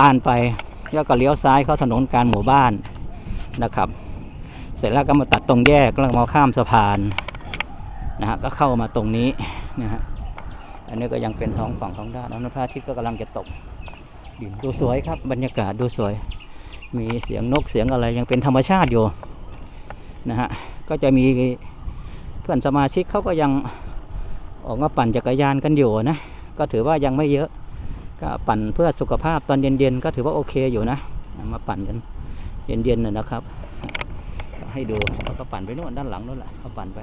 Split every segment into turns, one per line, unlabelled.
ลานไปแล้วก็เลี้ยวซ้ายเข้าถนนการหมู่บ้านนะครับ เสร็จแล้วก็มาตัดตรงแยกแล้วมาข้ามสะพานนะฮะก็เข้ามาตรงนี้นะฮะอันนี้ก็ยังเป็นท้องฝั่งท้องด้านแล้วพระอาทิตย์ก็กำลังจะตกดินดูสวยครับ บรรยากาศดูสวย มีเสียงนกเสียงอะไรยังเป็นธรรมชาติอยู่นะฮะก็จะมีเพื่อนสมาชิกเขาก็ยังออกมาปั่นจักรยานกันอยู่นะก็ถือว่ายังไม่เยอะ ก็ปั่นเพื่อสุขภาพตอนเย็นๆก็ถือว่าโอเคอยู่นะ มาปั่นกันเย็นๆน่ะนะครับ ให้ดูเขาก็ปั่นไปโน่นด้านหลังโน่นแหละเขาปั่นไป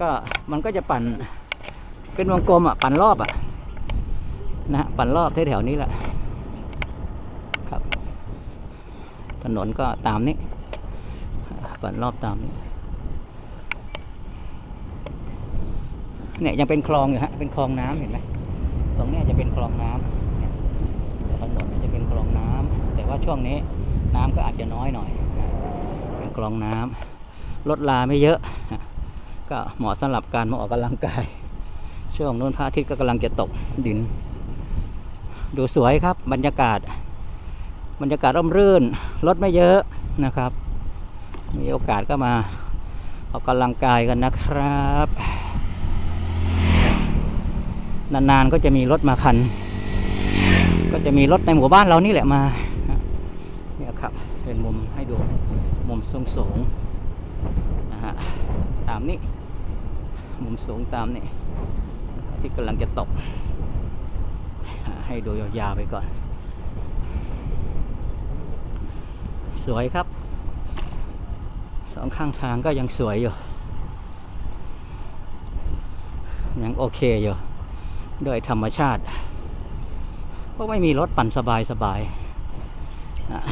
ก็มันก็จะปั่นเป็นวงกลมอะปั่นรอบอะนะปั่นรอบแถวๆนี้แหละครับ ถนนก็ตามนี้ปั่นรอบตามนี้เนี่ยยังเป็นคลองอยู่ฮะเป็นคลองน้ำเห็นไหมตรงเนี้ยจะเป็นคลองน้ำเนี่ยถนนมันจะเป็นคลองน้ำแต่ว่า ช่วงนี้ น้ำก็อาจจะน้อยหน่อยเป็นคลองน้ำรถลาไม่เยอะ ก็เหมาะสำหรับการมาออกกำลังกาย ช่วงนู้นพระอาทิตย์ก็กำลังจะตกดิน ดูสวยครับ บรรยากาศ บรรยากาศร่มรื่นรถไม่เยอะนะครับ มีโอกาสก็มาออกกำลังกายกันนะครับ นานๆก็จะมีรถมาคัน ก็จะมีรถในหมู่บ้านเรานี่แหละมา ครับ เป็นมุมให้ดูมุมสูงสูงนะฮะตามนี้ มุมสูงตามนี้ ที่กำลังจะตก ให้ดูยาวๆไปก่อน สวยครับ สองข้างทางก็ยังสวยอยู่ ยังโอเคอยู่โดยธรรมชาติ ก็ไม่มีรถปั่นสบายสบายๆนะ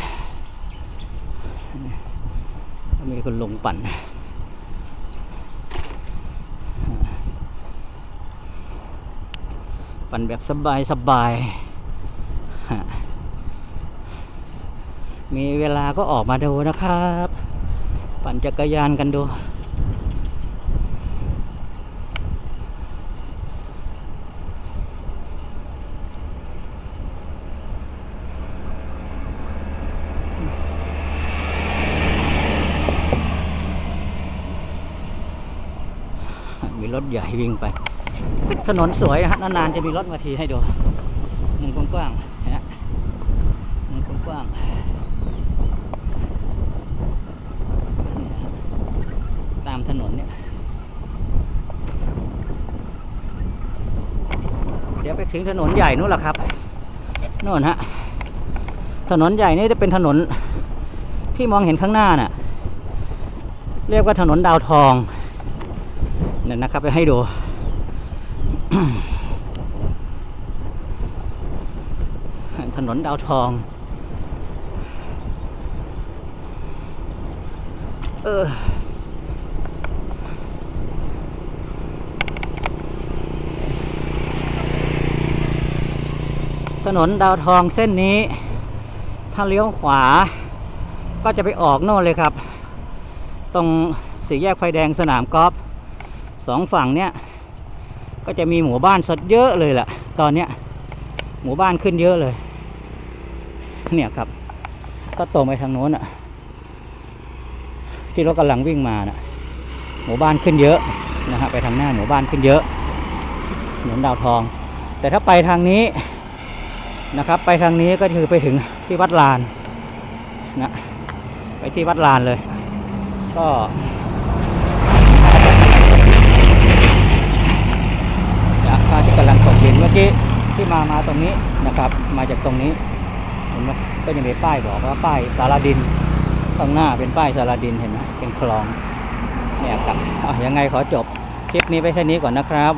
มีคนลงปั่นปั่นแบบสบายสบาย มีเวลาก็ออกมาดูนะครับ ปั่นจักรยานกันดู มีรถใหญ่วิ่งไป ถนนสวยนะฮะนานๆจะมีรถมาทีให้ดูมุมกว้างๆนะฮะมุมกว้างๆตามถนนเนี่ย เดี๋ยวไปถึงถนนใหญ่นู้นแหละครับโน่นฮะถนนใหญ่นี่จะเป็นถนนที่มองเห็นข้างหน้าน่ะ เรียกว่าถนนดาวทอง นี่ยนะครับไปให้ดูถนนดาวทอง เออถนนดาวทองเส้นนี้ ถ้าเลี้ยวขวา ก็จะไปออกโน่นเลยครับ ตรงสี่แยกไฟแดงสนามกอล์ฟ สองฝั่งเนี้ยก็จะมีหมู่บ้านสดเยอะเลยแหละตอนเนี้ยหมู่บ้านขึ้นเยอะเลย เนี่ยครับ ก็ตรงไปทางโน้นอะที่รถกำลังวิ่งมาน่ะหมู่บ้านขึ้นเยอะนะฮะไปทางหน้าหมู่บ้านขึ้นเยอะถนนดาวทอง แต่ถ้าไปทางนี้นะครับ ไปทางนี้ก็คือไปถึงที่วัดลานนะไปที่วัดลานเลย ก็พระที่กำลังตกดินเมื่อกี้ที่ มามาตรงนี้นะครับ มาจากตรงนี้เห็นไหมก็จะมีป้ายบอกว่าป้ายสารดินตรงหน้าเป็นป้ายสารดินเห็นไหมเป็นคลองเนี่ยครับอะยังไงขอจบคลิปนี้ไปแค่นี้ก่อนนะครับ